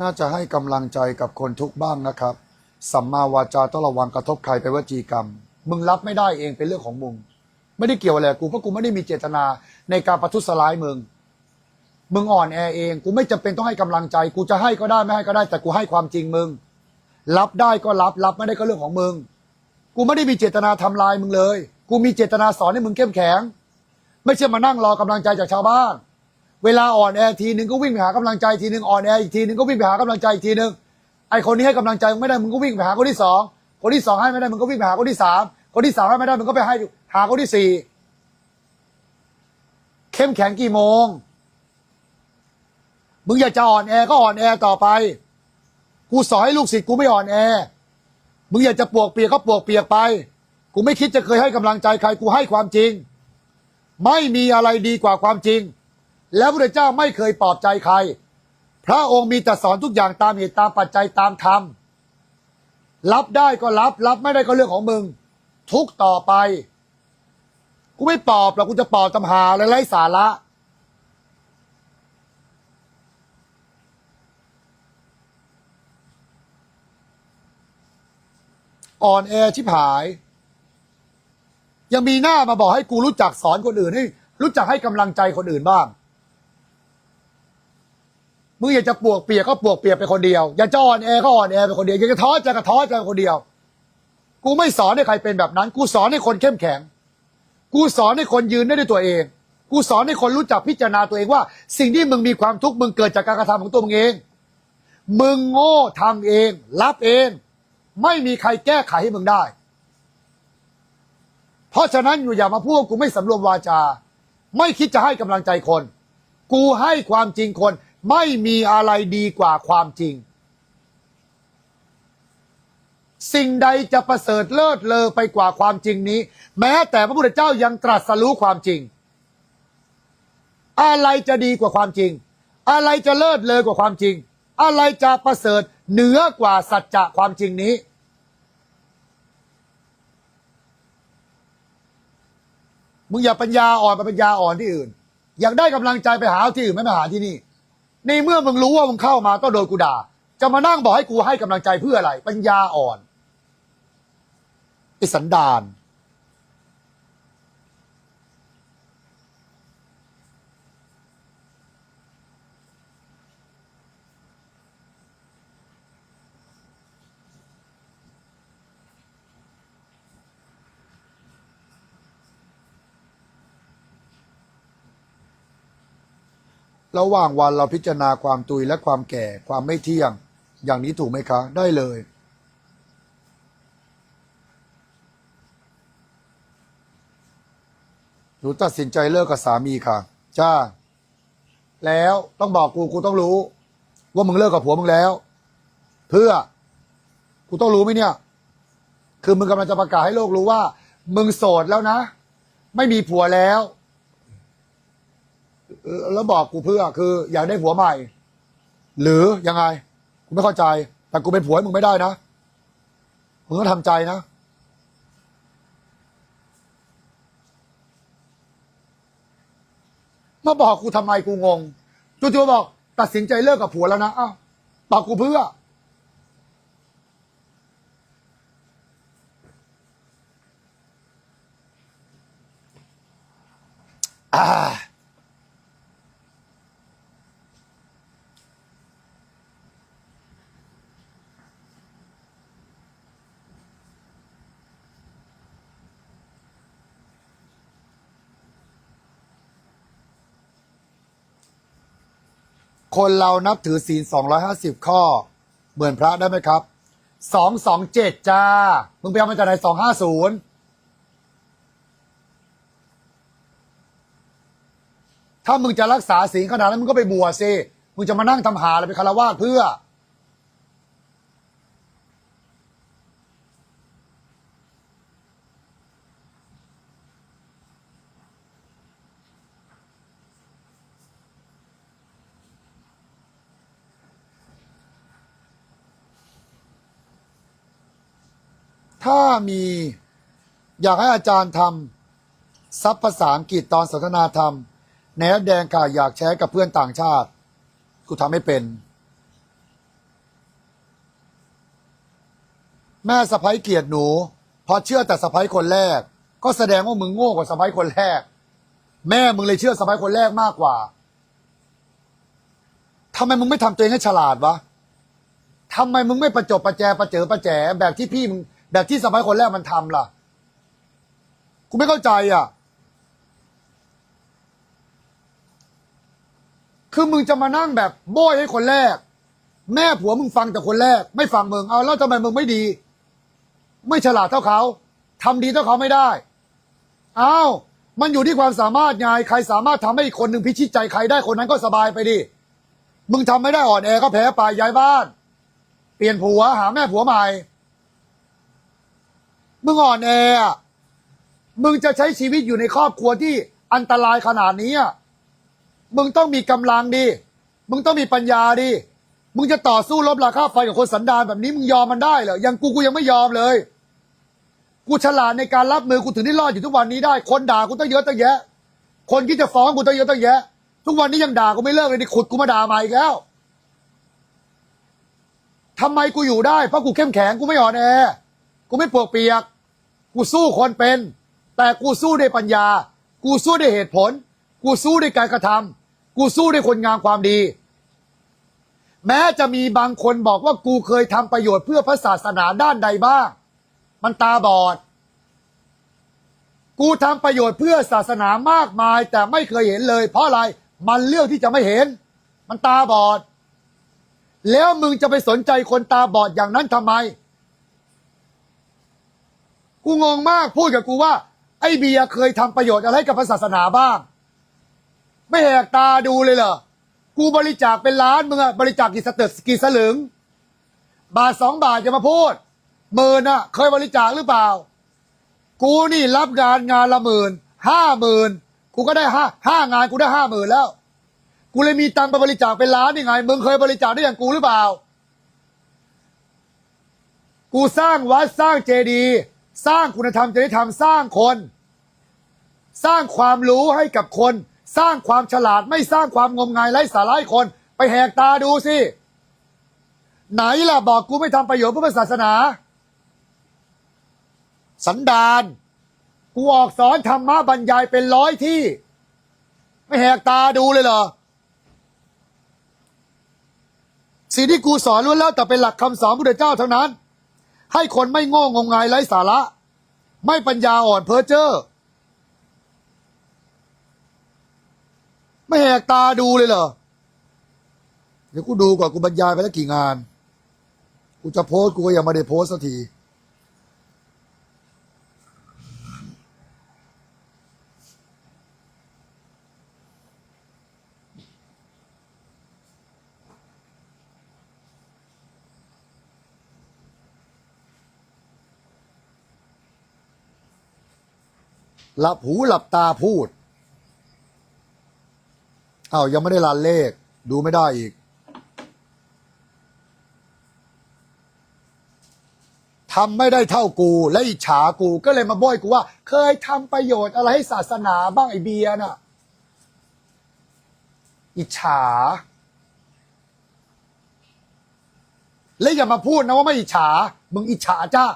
น่าจะให้กำลังใจกับคนทุกบ้างนะครับ สัมมาวาจาต้องระวังกระทบใครไปวจีกรรม มึงรับไม่ได้เองเป็นเรื่องของมึง ไม่ได้เกี่ยวอะไรกูเพราะกูไม่ได้มีเจตนาในการประทุษร้ายมึง มึงอ่อนแอเอง กูไม่จำเป็นต้องให้กำลังใจ กูจะให้ก็ได้ไม่ให้ก็ได้ แต่กูให้ความจริงมึง รับได้ก็รับรับไม่ได้ก็เรื่องของมึง กูไม่ได้มีเจตนาทำลายมึงเลย กูมีเจตนาสอนให้มึงเข้มแข็ง ไม่ใช่มานั่งรอกำลังใจจากชาวบ้าน เวลาอ่อนแอทีหนึ่งก็วิ่งไปหากำลังใจทีหนึ่งอ่อนแออีกทีหนึ่งก็วิ่งไปหากำลังใจอีกทีหนึ่งไอคนนี้ให้กำลังใจไม่ได้มึงก็วิ่งไปหาคนที่สองคนที่สองให้ไม่ได้มึงก็วิ่งไปหาคนที่สามคนที่สามให้ไม่ได้มึงก็ไปให้หาคนที่สี่เข้มแข็งกี่โมง มึงอยากจะอ่อนแอก็อ่อนแอต่อไป กูสอนให้ลูกศิษย์กูไม่อ่อนแอ มึงอยากจะปวกเปียกก็ปวกเปียกไป กูไม่คิดจะเคยให้กำลังใจใคร กูให้ความจริง ไม่มีอะไรดีกว่าความจริง แล้วพระเจ้าไม่เคยปลอบใจใคร พระองค์มีแต่สอนทุกอย่างตามเหตุตามปัจจัยตามธรรมรับได้ก็รับ รับไม่ได้ก็เรื่องของมึง ทุกต่อไป กูไม่ปลอบหรอกกูจะปลอบตำหาและไร้สาระ อ่อนแอชิบหาย ยังมีหน้ามาบอกให้กูรู้จักสอนคนอื่นให้รู้จักให้กำลังใจคนอื่นบ้าง มึงอยากจะปวกเปียกก็ปวกเปียกไปคนเดียว อยากจะอ่อนแอก็อ่อนแอไปคนเดียวอยากจะท้อใจก็ท้อใจไปคนเดียว กูไม่สอนให้ใครเป็นแบบนั้น กูสอนให้คนเข้มแข็ง กูสอนให้คนยืนได้ด้วยตัวเอง กูสอนให้คนรู้จักพิจารณาตัวเองว่า สิ่งที่มึงมีความทุกข์มึงเกิดจากการกระทำของตัวมึงเอง มึงโง่ทำเอง รับเอง ไม่มีใครแก้ไขให้มึงได้ เพราะฉะนั้นอยู่อย่ามาพูดกูไม่สำรวมวาจา ไม่คิดจะให้กำลังใจคน กูให้ความจริงคน ไม่มีอะไรดีกว่าความจริง สิ่งใดจะประเสริฐเลิศเลอไปกว่าความจริงนี้ แม้แต่พระพุทธเจ้ายังตรัสรู้ความจริง อะไรจะดีกว่าความจริง อะไรจะเลิศเลอกว่าความจริง อะไรจะประเสริฐเหนือกว่าสัจจะความจริงนี้ มึงอย่าปัญญาอ่อนไปปัญญาอ่อนที่อื่น อยากได้กำลังใจไปหาที่อื่นไม่มาหาที่นี่ ในเมื่อมึงรู้ว่ามึงเข้ามาต้องโดนกูด่า จะมานั่งบอกให้กูให้กำลังใจเพื่ออะไร ปัญญาอ่อนไอสันดาน ระหว่างวันเราพิจารณาความตุยและความแก่ความไม่เที่ยง อย่างนี้ถูกไหมคะ ได้เลย หนูตัดสินใจเลิกกับสามีค่ะ จ้า แล้วต้องบอกกูกูต้องรู้ ว่ามึงเลิกกับผัวมึงแล้ว เพื่อ กูต้องรู้ไหมเนี่ย คือมึงกำลังจะประกาศให้โลกรู้ว่า มึงโสดแล้วนะ ไม่มีผัวแล้ว แล้วบอกกูเพื่อคือ อยากได้ผัวใหม่ หรือยังไงกูไม่เข้าใจ แต่กูเป็นผัวให้มึงไม่ได้นะมึงก็ทำใจนะมาบอกกูทำไมกูงงจู่ๆบอก ตัดสินใจเลิกกับผัวแล้วนะอ้าวบอกกูเพื่อ อ่า คนเรานับถือศีล250 ข้อ เหมือนพระได้ไหมครับ 227 จ้า มึงไปเอามาจากไหน250 ถ้ามึงจะรักษาศีลขนาดนั้นมึงก็ไปบวชสิ มึงจะมานั่งทำหาอะไรไปคารวะเพื่อ ถ้ามีอยากให้อาจารย์ทำซับภาษาอังกฤษตอนสนทนาธรรมแหนแดงค่ะอยากแชร์กับเพื่อนต่างชาติ กูทำไม่เป็น แม่สะพ้ยเกียดหนู พอเชื่อแต่สะพ้ยคนแรก ก็แสดงว่ามึงโง่กว่าสะพ้ยคนแรก แม่มึงเลยเชื่อสะพ้ยคนแรกมากกว่าทำไมมึงไม่ทำตัวเองให้ฉลาดวะทำไมมึงไม่ประจบประแจประเจอประแจแบบที่พี่มึง แบบที่สะพ้ยคนแรกมันทำล่ะกูไม่เข้าใจอะ คือมึงจะมานั่งแบบโบยให้คนแรก แม่ผัวมึงฟังแต่คนแรก ไม่ฟังมึงเอาแล้วทำไมมึงไม่ดี ไม่ฉลาดเท่าเขาทำดีเท่าเขาไม่ได้อ้าวมันอยู่ที่ความสามารถไงใครสามารถทำให้อีกคนหนึ่งพิชิตใจใครได้คนนั้นก็สบายไปดิ มึงทำไม่ได้อ่อนแอก็แพ้ไปย้ายบ้าน เปลี่ยนผัวหาแม่ผัวใหม่ มึงอ่อนแออะมึงจะใช้ชีวิตอยู่ในครอบครัวที่อันตรายขนาดนี้อะมึงต้องมีกำลังดี มึงต้องมีปัญญาดี มึงจะต่อสู้ลบราคาไฟกับคนสันดานแบบนี้มึงยอมมันได้เหรอ ยังกูกูยังไม่ยอมเลย กูฉลาดในการรับมือกูถึงได้รอดอยู่ทุกวันนี้ได้ คนด่ากูตั้งเยอะตั้งแยะ คนที่จะฟ้องกูตั้งเยอะตั้งแยะ ทุกวันนี้ยังด่ากูไม่เลิกเลยนี่ขุดกูมาด่าใหม่อีกแล้วทำไมกูอยู่ได้ เพราะกูเข้มแข็งกูไม่อ่อนแอ กูไม่ปวกเปียก กูสู้คนเป็น แต่กูสู้ด้วยปัญญา กูสู้ด้วยเหตุผล กูสู้ด้วยการกระทำกูสู้ด้วยคนงามความดี แม้จะมีบางคนบอกว่ากูเคยทำประโยชน์เพื่อพระศาสนาด้านใดบ้าง มันตาบอด กูทำประโยชน์เพื่อศาสนามากมาย แต่ไม่เคยเห็นเลย เพราะอะไรมันเลือกที่จะไม่เห็น มันตาบอด แล้วมึงจะไปสนใจคนตาบอดอย่างนั้นทำไม กูงงมากพูดกับกูว่า ไอ้เบียร์เคยทำประโยชน์อะไรกับพระศาสนาบ้าง ไม่แหกตาดูเลยเหรอ กูบริจาคเป็นล้านมึงอะบริจาคกี่สเตึกกี่สลึง บาทสองบาทจะมาพูดหมื่นอะเคยบริจาคหรือเปล่า กูนี่รับงานงานละหมื่นห้าหมื่นกูก็ได้ห้าห้างานกูได้ห้าหมื่นแล้ว กูเลยมีตังค์ไปบริจาคเป็นล้านยังไงมึงเคยบริจาคได้อย่างกูหรือเปล่า กูสร้างวัดสร้างเจดีย์ สร้างคุณธรรมจริยธรรมสร้างคน สร้างความรู้ให้กับคน สร้างความฉลาดไม่สร้างความงมงายไร้สาระให้คน ไปแหกตาดูสิ ไหนล่ะบอกกูไม่ทำประโยชน์เพื่อศาสนา สันดานกูออกสอนธรรมะบรรยายเป็นร้อยที่ ไม่แหกตาดูเลยเหรอสิ่งที่กูสอนล้วนแล้วแต่เป็นหลักคำสอนพระเจ้าเท่านั้น ให้คนไม่โง่งงงายไร้สาระ ไม่ปัญญาอ่อนเพ้อเจ้อไม่แหกตาดูเลยเหรอ เดี๋ยวกูดูก่อนกูบรรยายไปแล้วกี่งาน กูจะโพสกูก็ยังไม่ได้โพสสักที หลับหูหลับตาพูดอ้าวยังไม่ได้รันเลข ดูไม่ได้อีก ทำไม่ได้เท่ากูและอิจฉากูก็เลยมาบ่อยกูว่า เคยทำประโยชน์อะไรให้ศาสนาบ้างไอเบียน่ะ อิจฉา และอย่ามาพูดนะว่าไม่อิจฉา มึงอิจฉาจ้า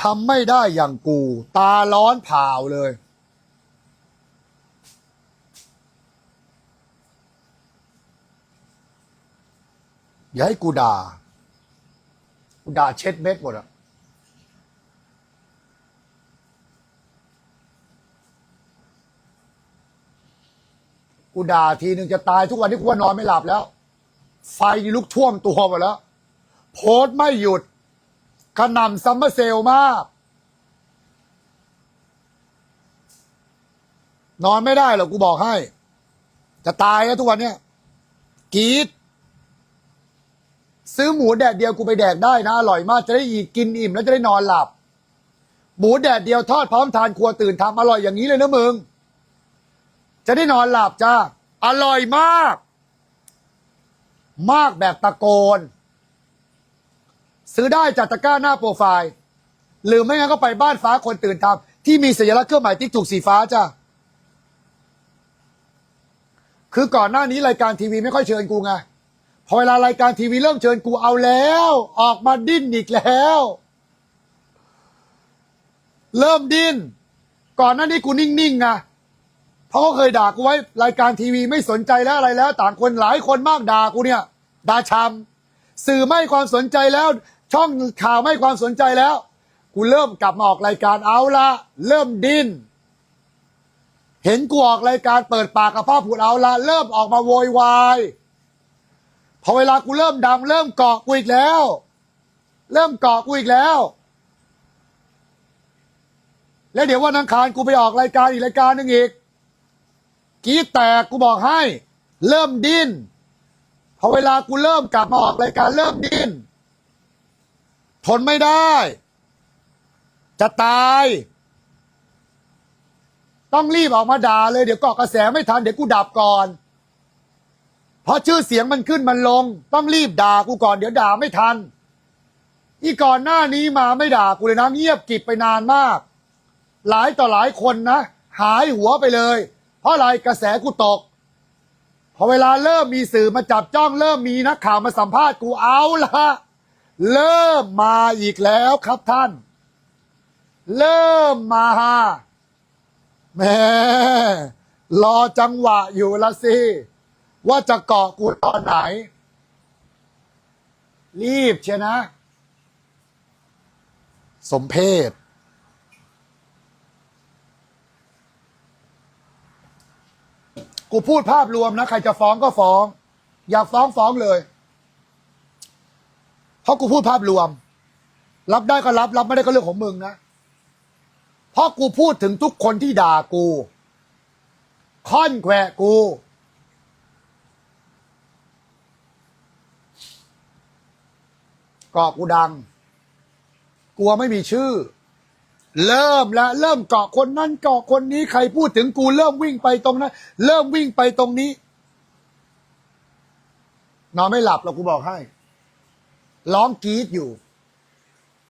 ทำไม่ได้อย่างกู ตาร้อนเผาเลย อย่าให้กูด่า กูด่าเช็ดเม็ดหมดอะกูด่าทีหนึ่งจะตายทุกวันที่กูว่านอนไม่หลับแล้ว ไฟนี่ลุกท่วมตัวหมดแล้ว โพสไม่หยุด กระหน่ำซัมเมอร์เซลมาก นอนไม่ได้หรอกกูบอกให้ จะตายแล้วทุกวันเนี้ยกีดซื้อหมูแดดเดียวกูไปแดกได้นะ อร่อยมากจะได้อีกกินอิ่มแล้วจะได้นอนหลับ หมูแดดเดียวทอดพร้อมทานครัวตื่นทำอร่อยอย่างนี้เลยนะมึง จะได้นอนหลับจ้าอร่อยมาก มากแบบตะโกน ซื้อได้จากตะกร้าหน้าโปรไฟล์ หรือไม่งั้นก็ไปบ้านฟ้าคนตื่นทำที่มีสัญลักษณ์เครื่องหมายติ๊กถูกสีฟ้าจ้ะคือก่อนหน้านี้รายการทีวีไม่ค่อยเชิญกูไงพอเวลารายการทีวีเริ่มเชิญกูเอาแล้ว ออกมาดิ้นอีกแล้ว เริ่มดิ้นก่อนหน้านี้กูนิ่งๆไงเพราะเขาเคยด่ากูไว้รายการทีวีไม่สนใจแล้วอะไรแล้ว ต่างคนหลายคนมากด่ากูเนี่ยด่าชำสื่อไม่ความสนใจแล้ว ช่องข่าวไม่ความสนใจแล้ว กูเริ่มกลับมาออกรายการเอาละเริ่มดิ้นเห็นกูออกรายการเปิดปากกับพ่อพูดเอาละเริ่มออกมาโวยวายพอเวลากูเริ่มดังเริ่มเกาะกูอีกแล้ว เริ่มเกาะกูอีกแล้ว แล้วเดี๋ยววันอังคารกูไปออกรายการอีกรายการหนึ่งอีกกีแตกกูบอกให้ เริ่มดิ้นพอเวลากูเริ่มกลับมาออกรายการเริ่มดิ้น ทนไม่ได้ จะตาย ต้องรีบออกมาด่าเลยเดี๋ยวเกาะกระแสไม่ทันเดี๋ยวกูดับก่อน เพราะชื่อเสียงมันขึ้นมันลง ต้องรีบด่ากูก่อนเดี๋ยวด่าไม่ทันอีก่อนหน้านี้มาไม่ด่ากูเลยนะเงียบกิบไปนานมาก หลายต่อหลายคนนะหายหัวไปเลย เพราะอะไรกระแสกูตก พอเวลาเริ่มมีสื่อมาจับจ้องเริ่มมีนักข่าวมาสัมภาษณ์กูเอาละ เริ่มมาอีกแล้วครับท่าน เริ่มมาแม่รอจังหวะอยู่ละสิ ว่าจะเกาะกูตอนไหน รีบเชียนะ สมเพศกูพูดภาพรวมนะ ใครจะฟ้องก็ฟ้อง อยากฟ้องฟ้องเลย ราะกูพูดภาพรวม รับได้ก็รับ รับไม่ได้ก็เรื่องของมึงนะเพราะกูพูดถึงทุกคนที่ด่ากูค่อนแขวกูกากูดัง กลัวไม่มีชื่อ เริ่มแล้วเริ่มเกาะคนนั้นเกาะคนนี้ใครพูดถึงกูเริ่มวิ่งไปตรงนั้น เริ่มวิ่งไปตรงนี้ นอนไม่หลับหรอกกูบอกให้ ร้องกรีดอยู่